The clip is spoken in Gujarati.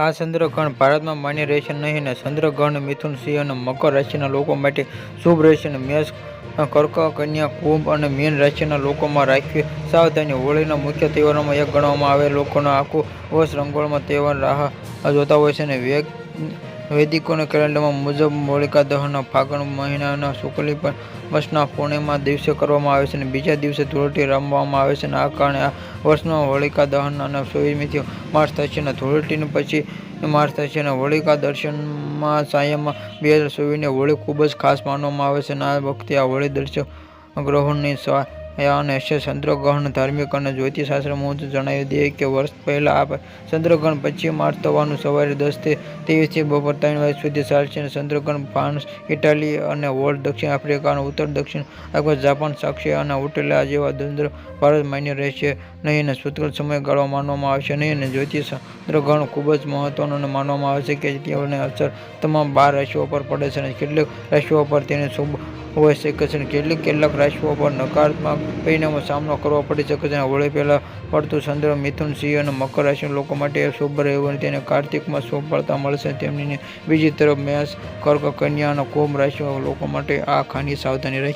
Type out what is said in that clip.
આ ચંદ્રગ્રહણ ભારતમાં માન્ય રહેશે નહીં અને ચંદ્રગ્રહણ મિથુન, સિંહ અને મકર રાશિના લોકો માટે શુભ રહેશે અને મેષ, કર્ક, કન્યા, કુંભ અને મીન રાશિના લોકોમાં રાખવી સાવધાની હોળીના મુખ્ય તહેવારોમાં એક ગણવામાં આવે લોકોનો આખું વર્ષ રંગોળમાં તહેવાર રાહ જોતા હોય છે અને વેગ, વૈદિકોના કેલેન્ડરમાં મુજબ હોલિકા દહન ફાગણ મહિનાના શુક્લ પક્ષના પૂર્ણિમા દિવસે કરવામાં આવે છે અને બીજા દિવસે ધૂળેટી રમવામાં આવે છે અને આ કારણે આ વર્ષમાં હોળિકા દહન અને ચોવીસમીથી માર્ચ થશે અને ધૂળેટીને પછી માર્ચ થશે અને હોળિકા દર્શનમાં સાયમાં બે હજાર ચોવીસની હોળી ખૂબ જ ખાસ માનવામાં આવે છે અને આ વખતે આ હોળી દર્શક ગ્રહણની છાયા અને હશે ચંદ્રગ્રહણ ધાર્મિક અને જ્યોતિષશાસ્ત્ર મુજબ જણાવી દઈએ કે વર્ષ પહેલાં આ ચંદ્રગ્રહણ પચીસ માર્ચ થવાનું સવારે દસથી ત્રેવીસથી બપોર ત્રણ વાગ્યા સુધી ચાલશે અને ચંદ્રગ્રહણ ફ્રાન્સ, ઇટાલી અને હોલ્ડ દક્ષિણ આફ્રિકા અને ઉત્તર દક્ષિણ અથવા જાપાન, સાક્ષી અને ઉટેલા જેવા ચંદ્ર ભારત માન્ય રહેશે નહીં અને સૂત્ર સમયગાળો માનવામાં આવશે નહીં અને જ્યોતિષ ચંદ્રગ્રહણ ખૂબ જ મહત્વનું અને માનવામાં આવે છે કે તેઓની અસર તમામ બાર રાશિઓ પર પડે છે અને કેટલીક રાશિઓ પર તેની શુભ હોઈ શકે છે અને કેટલીક કેટલાક રાશિઓ પર નકારાત્મક પરિણામોનો સામનો કરવો પડી શકે છે. હોળી પહેલાં પડતું ચંદ્ર મિથુન, સિંહ અને મકર રાશિના લોકો માટે શુભ અને તેને કાર્તિકમાં સફળતા મળશે. તેમની બીજી તરફ મેષ, કર્ક, કન્યા અને કુંભ રાશિના લોકો માટે આ ખાની સાવધાની રહી